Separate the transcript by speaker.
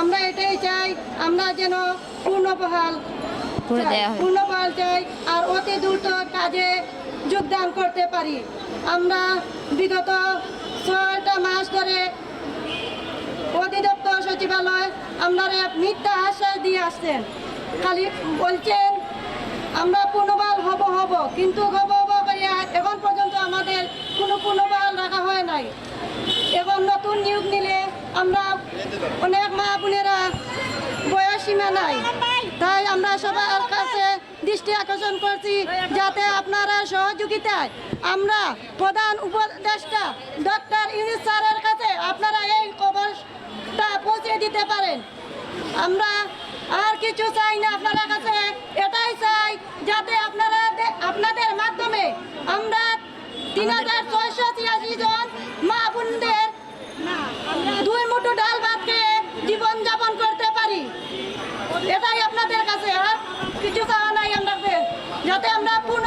Speaker 1: যেন
Speaker 2: এটাই
Speaker 1: চাই,
Speaker 2: আমরা হয়।
Speaker 1: পূর্ণবহাল পূর্ণবহাল চাই আর অতি দ্রুত কাজে যোগদান করতে পারি। আমরা বিগত ছয়টা মাস ধরে অধিদপ্তর সচিবালয় আমরা মিথ্যা আশ্বাস দিয়ে আসছেন। খালি বলছেন আমরা পূর্ণবাল হব হব কিন্তু হব হব করিয়া এখন পর্যন্ত আমাদের কোনো পূর্ণবাল রাখা হয় নাই। এবং নতুন নিয়োগ নিলে আমরা অনেক মা বোনেরা বয়স সীমা নাই। তাই আমরা সবার কাছে দৃষ্টি আকর্ষণ করছি যাতে আপনারা সহযোগিতায় আমরা প্রধান উপদেষ্টা ডক্টর ইউনিস স্যারের কাছে আপনারা এই খবরটা পৌঁছে দিতে পারেন। আমরা আর কিছু চাই না আপনার কাছে, এটাই চাই যাতে আপনারা আপনাদের মাধ্যমে আমরা তিন হাজার ছয়শো ছিয়াশি জন কিছু খাওয়া নাই আমরা যাতে আমরা পূর্ণ